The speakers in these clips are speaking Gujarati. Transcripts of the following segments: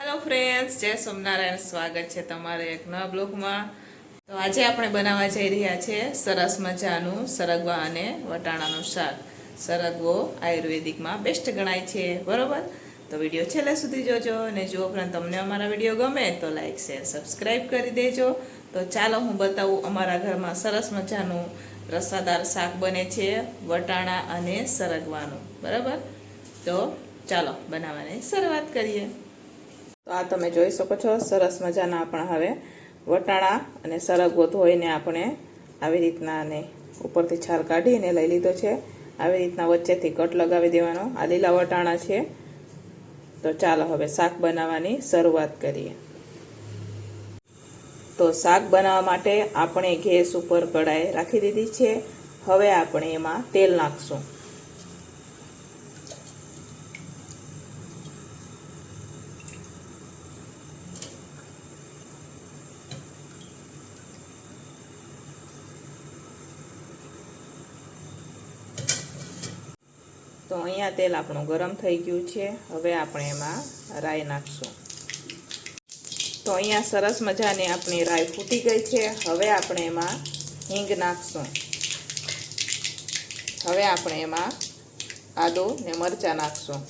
હેલો ફ્રેન્ડ્સ જય સોમનારાયણ. સ્વાગત છે તમારે એક નવા બ્લોગમાં. તો આજે આપણે બનાવવા જઈ રહ્યા છે સરસ મજાનું સરગવા અને વટાણાનું શાક. સરગવો આયુર્વેદિકમાં બેસ્ટ ગણાય છે, બરોબર? તો વીડિયો છેલ્લે સુધી જોજો અને જો ઉપરાંત તમને અમારા વીડિયો ગમે તો લાઇક શેર સબસ્ક્રાઈબ કરી દેજો. તો ચાલો હું બતાવું અમારા ઘરમાં સરસ મજાનું રસાદાર શાક બને છે વટાણા અને સરગવાનું. બરાબર? તો ચાલો બનાવવાની શરૂઆત કરીએ. તો આ તમે જોઈ શકો છો, સરસ મજાના પણ હવે વટાણા અને સરગવો ધોઈને આપણે આવી રીતના આને ઉપરથી છાલ કાઢીને લઈ લીધો છે. આવી રીતના વચ્ચેથી કટ લગાવી દેવાનો. આ લીલા વટાણા છે. તો ચાલો હવે શાક બનાવવાની શરૂઆત કરીએ. તો શાક બનાવવા માટે આપણે ગેસ ઉપર કડાઈ રાખી દીધી છે. હવે આપણે એમાં તેલ નાખશું. તો અહીંયા તેલ આપણું ગરમ થઈ ગયું છે. હવે આપણે એમાં રાઈ નાખશું. તો અહીંયા સરસ મજાની આપણી રાઈ ફૂટી ગઈ છે. હવે આપણે એમાં હિંગ નાખશું. હવે આપણે એમાં આદુ ને મરચાં નાખશું.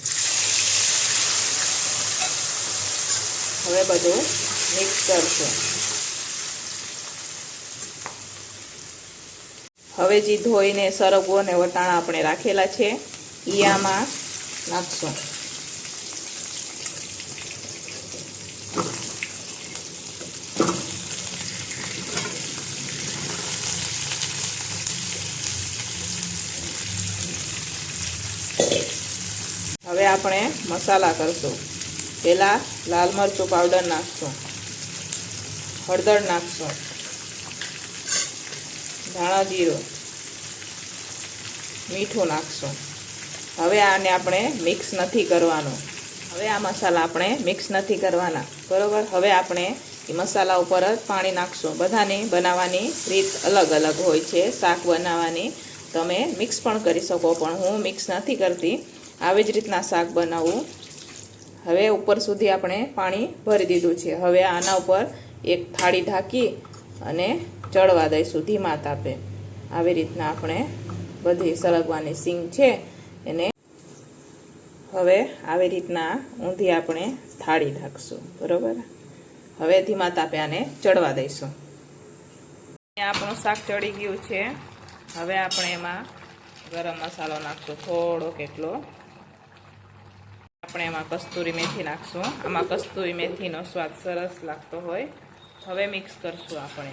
હવે બધું મિક્સ કરશું. હવે જે ધોઈને સરગવો ને વટાણા આપણે રાખેલા છે ઈ આમાં નાખશું. હવે આપણે મસાલા કરશું. પહેલાં લાલ મરચું પાવડર નાખશું. હળદર નાખશું. ધાણા જીરું. મીઠું નાખશું. હવે આને આપણે મિક્સ નથી કરવાનું. હવે આ મસાલા આપણે મિક્સ નથી કરવાના. બરાબર? હવે આપણે એ મસાલા ઉપર જ પાણી નાખશું. બધાની બનાવવાની રીત અલગ અલગ હોય છે. શાક બનાવવાની તમે મિક્સ પણ કરી શકો, પણ હું મિક્સ નથી કરતી. આવી જ રીતના શાક બનાવવું હવે ઉપર સુધી આપણે પાણી ભરી દીધું છે. હવે આના ઉપર એક થાળી ઢાંકી અને ચડવા દઈશું ધીમા તાપે. આવી રીતના આપણે બધી સળગવાની સિંગ છે. એને હવે આવી રીતના ઊંધી આપણે થાળી ઢાંકશું બરાબર? હવે ધીમા તાપે આને ચડવા દઈશું. અહીંયા આપણું શાક ચડી ગયું છે. હવે આપણે એમાં ગરમ મસાલો નાખશું, થોડો કેટલો. આપણે એમાં કસ્તુરી મેથી નાખશું. આમાં કસ્તુરી મેથીનો સ્વાદ સરસ લાગતો હોય. હવે મિક્સ કરશું આપણે.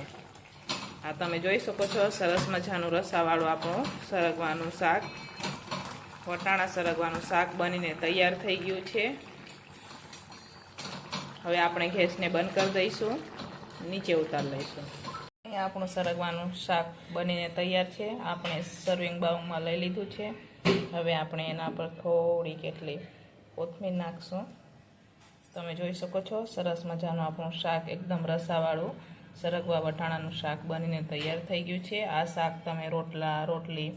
આ તમે જોઈ શકો છો, સરસ મજાનું રસાવાળું આપણું સરગવાનું શાક. વટાણા સરગવાનું શાક બનીને તૈયાર થઈ ગયું છે. હવે આપણે ગેસને બંધ કરી દઈશું. નીચે ઉતારી લઈશું. આપણું સરગવાનું શાક બનીને તૈયાર છે. આપણે સર્વિંગ બાઉલમાં લઈ લીધું છે. હવે આપણે એના પર થોડી કેટલી કોથમીર નાખશું. તમે જોઈ શકો છો, સરસ મજાનું આપણું શાક એકદમ રસાવાળું સરગવા વટાણાનું શાક બનીને તૈયાર થઈ ગયું છે. આ શાક તમે રોટલા, રોટલી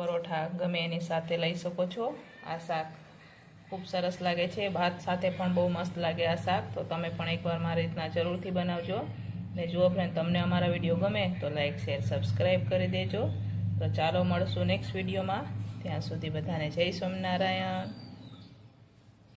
પરોઠા ગમે એની સાથે લઈ શકો છો. આ શાક ખૂબ સરસ લાગે છે. ભાત સાથે પણ બહુ મસ્ત લાગે આ શાક. તો તમે પણ એકવાર મારી રીતના જરૂરથી બનાવજો. ને જુઓ ફ્રેન્ડ તમને અમારા વીડિયો ગમે તો લાઇક શેર સબસ્ક્રાઈબ કરી દેજો. તો ચાલો મળશું નેક્સ્ટ વિડીયોમાં ત્યાં સુધી બધાને જય સ્વામિનારાયણ.